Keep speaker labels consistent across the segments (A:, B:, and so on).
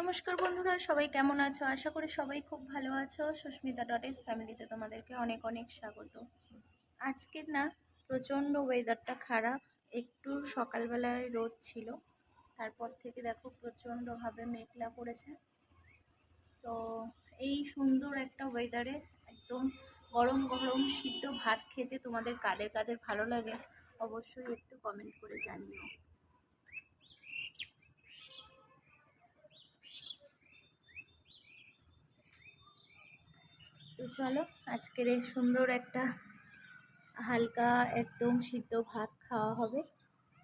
A: নমস্কার বন্ধুরা, সবাই কেমন আছো? আশা করি সবাই খুব ভালো আছো। সুস্মিতা ডট এস ফ্যামিলিতে তোমাদেরকে অনেক অনেক স্বাগত। আজকের না প্রচণ্ড ওয়েদারটা খারাপ। একটু সকালবেলায় রোদ ছিল। তারপর থেকে দেখো প্রচণ্ডভাবে মেঘলা পড়েছে তো এই সুন্দর একটা ওয়েদারে একদম গরম গরম সিদ্ধ ভাত খেতে তোমাদের কাদের কাদের ভালো লাগে অবশ্যই একটু কমেন্ট করে জানিও। তো চলো, আজকের সুন্দর একটা হালকা একদম সিদ্ধ ভাত খাওয়া হবে।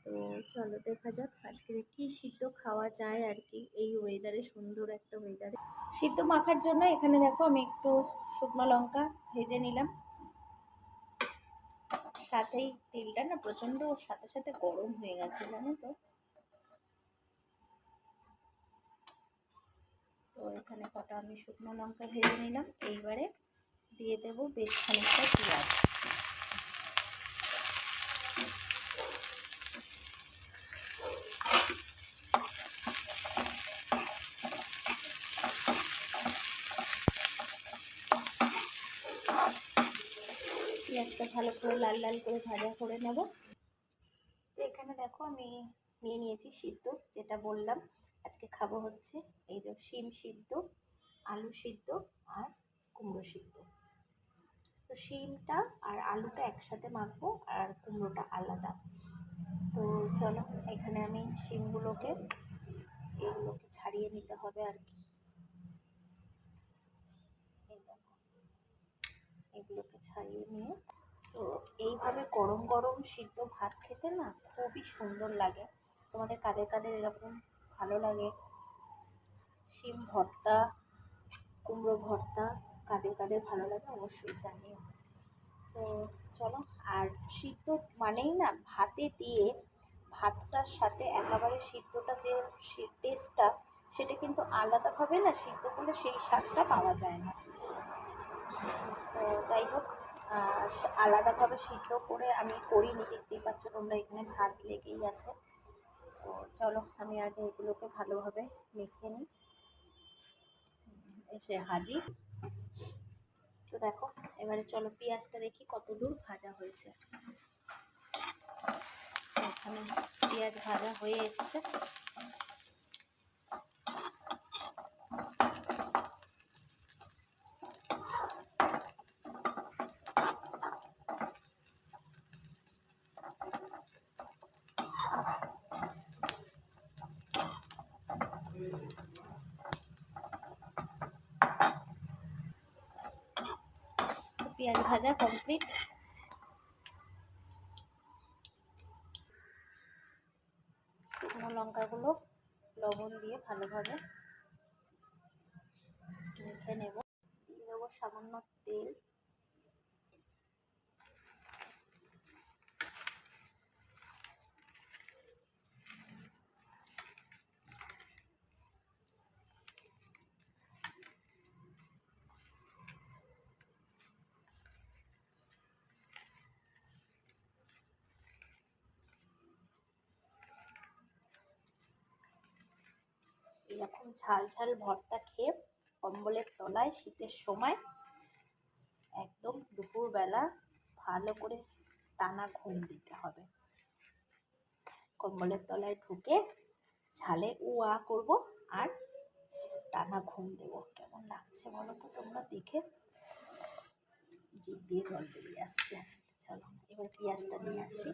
A: তো চলো, দেখা যাক আজকের কি সিদ্ধ খাওয়া যায় আর কি এই ওয়েদারে সুন্দর একটা ওয়েদারে সিদ্ধ মাখার জন্য এখানে দেখো আমি একটু শুকনো লঙ্কা ভেজে নিলাম। সাথেই তেলটা না প্রচণ্ড, সাথে সাথে গরম হয়ে গেছে, জানো তো। তো এখানে কটা আমি শুকনো লঙ্কা ভেজে নিলাম, এইবারে দিয়ে দেব বেশ খানিকটা পেঁয়াজ। পেঁয়াজটা ভালো করে লাল লাল করে ভাজা করে নেব। তো এখানে দেখো আমি নিয়ে নিয়েছি সিদ্ধ, যেটা বললাম। আজকে খাব হচ্ছে এই যে শিম সিদ্ধ, আলু সিদ্ধ আর কুমড়ো সিদ্ধ। তো শিমটা আর আলুটা একসাথে মাখবো আর কুমড়োটা আলাদা। তো চলো, এখানে আমি শিমগুলোকে, এগুলোকে ছাড়িয়ে নিতে হবে আর কি। এগুলোকে ছাড়িয়ে নিয়ে, তো এইভাবে গরম গরম সিদ্ধ ভাত খেতে না খুবই সুন্দর লাগে। তোমাদের কাদের কাদের এরকম ভালো লাগে? শিম ভর্তা, কুমড়ো ভর্তা কাদের কাদের ভালো লাগে অবশ্যই জানিও। তো চলো, আর সিদ্ধ মানেই না ভাতে দিয়ে ভাতটার সাথে একেবারে সিদ্ধটা যে টেস্টটা সেটা কিন্তু আলাদাভাবে না সিদ্ধ করলে সেই স্বাদটা পাওয়া যায় না। তো যাই হোক আলাদাভাবে সিদ্ধ করে আমি করিনি, দেখতেই পাচ্ছ তোমরা এখানে ভাত লেগেই আছে। তো চলো, আমি আগে এগুলোকে ভালোভাবে মেখে নিই। এসে হাজির। তো দেখো, এবারে চলো পেঁয়াজটা দেখি কত দূর ভাজা হয়েছে। এখানে পেঁয়াজ ভাজা হয়ে এসছে। পেঁয়াজ ভাজা কমপ্লিট শুকনো লঙ্কাগুলো লবণ দিয়ে ভালোভাবে মেখে নেব। দিয়ে দেবো সামান্য তেল। এরকম ঝাল ঝাল ভর্তা খেয়ে কম্বলের তলায় শীতের সময় একদম দুপুরবেলা ভালো করে টানা ঘুম দিতে হবে। কম্বলের তলায় ঢুকে ঝালে উ আ করব আর টানা ঘুম দেবো। কেমন লাগছে বলো তো তোমরা দেখে? জিভ দিয়ে জল বেরিয়ে আসছে। চলো, এবার পেঁয়াজটা নিয়ে আসি।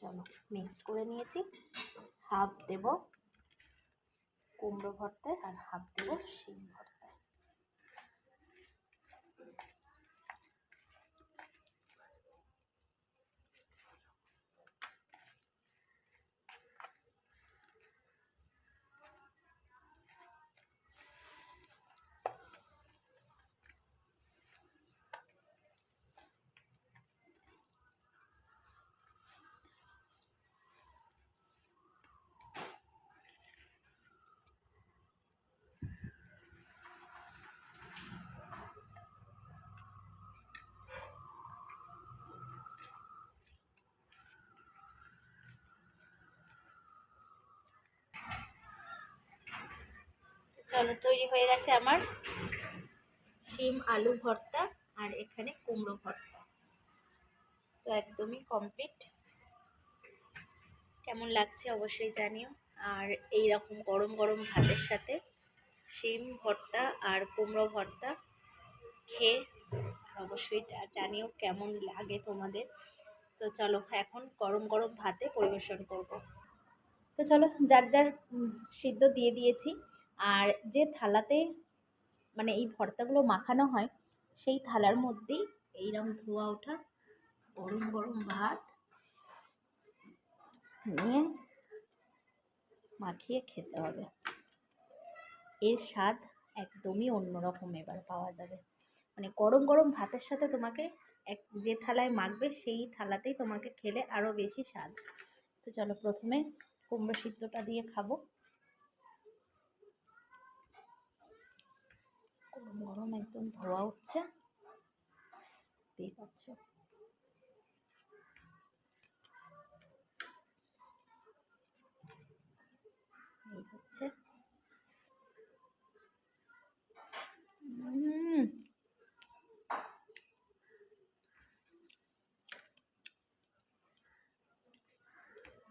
A: চলো মিক্সড করে নিয়েছি। হাফ দেব কুমড়ো ভর্তে আর হাফ দেব শিম ভর্তায়। চলো, তৈরি হয়ে গেছে আমার শিম, আলু ভর্তা আর এখানে কুমড়ো ভর্তা। তো একদমই কমপ্লিট কেমন লাগছে অবশ্যই জানিও। আর এই রকম গরম গরম ভাতের সাথে শিম ভর্তা আর কুমড়ো ভর্তা খেয়ে অবশ্যই জানিও কেমন লাগে তোমাদের। তো চলো, এখন গরম গরম ভাতে পরিবেশন করব। তো চলো, যার যার সিদ্ধ দিয়ে দিয়েছি। আর যে থালাতে মানে এই ভর্তাগুলো মাখানো হয়, সেই থালার মধ্যেই এইরকম ধোয়া ওঠা, গরম গরম ভাত নিয়ে মাখিয়ে খেতে হবে। এর স্বাদ একদমই অন্যরকম এবার পাওয়া যাবে। মানে গরম গরম ভাতের সাথে তোমাকে এক, যে থালায় মাখবে, সেই থালাতেই তোমাকে খেলে আরও বেশি স্বাদ। তো চলো প্রথমে কুমড়ো সিদ্ধটা দিয়ে খাব। গরম একদম ধোয়া উঠছে। দেখতেই পাচ্ছ? এই হচ্ছে।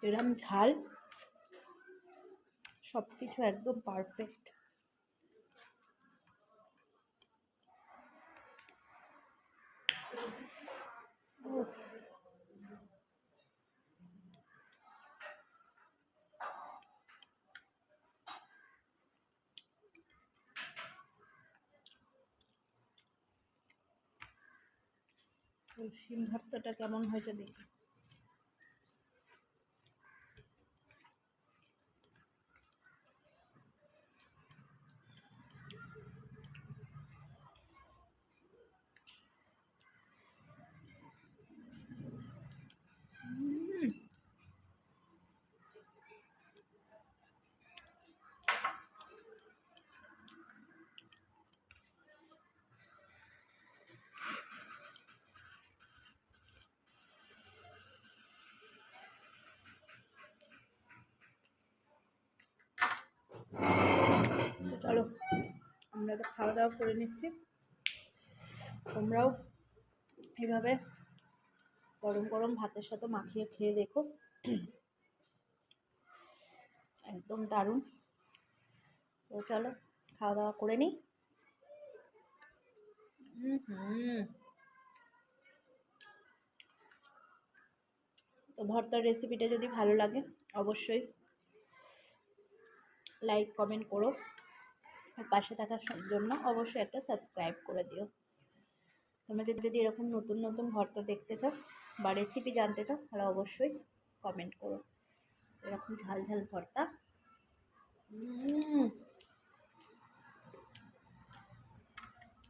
A: এরম ঝাল সব কিছু একদম পারফেক্ট শিম ভর্তাটা কেমন হয়েছে দেখি উম, তো চলো আমরা তো খাওয়া দাওয়া করে নিচ্ছি। তোমরাও এভাবে গরম গরম ভাতের সাথে মাখিয়ে খেয়ে দেখো। একদম দারুণ। তো চলো খাওয়া দাওয়া করে নিই। হুম। তো ভর্তার রেসিপিটা যদি ভালো লাগে, অবশ্যই লাইক কমেন্ট করো। পাশে থাকার জন্য অবশ্যই একটা সাবস্ক্রাইব করে দিও। তোমরা যদি যদি এরকম নতুন নতুন ভর্তা দেখতে চাও বা রেসিপি জানতে চাও, তাহলে অবশ্যই কমেন্ট করো। এরকম ঝাল ঝাল ভর্তা।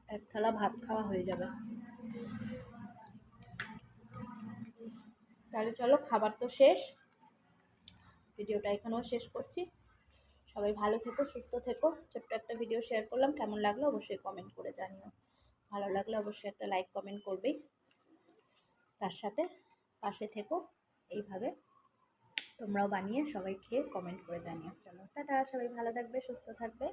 A: এক থালা ভাত খাওয়া হয়ে যাবে। তাহলে চলো, খাবার তো শেষ। ভিডিওটা এখানেও শেষ করছি। সবাই ভালো থেকো, সুস্থ থেকো। ছোট্ট একটা ভিডিও শেয়ার করলাম। কেমন লাগল অবশ্যই কমেন্ট করে জানিও। ভালো লাগলে অবশ্যই একটা লাইক কমেন্ট করবেই। তার সাথে পাশে থেকো। এইভাবে তোমরাও বানিয়ে সবাই খেয়ে কমেন্ট করে জানিও। চলো, টাটা। সবাই ভালো থাকবে, সুস্থ থাকবে।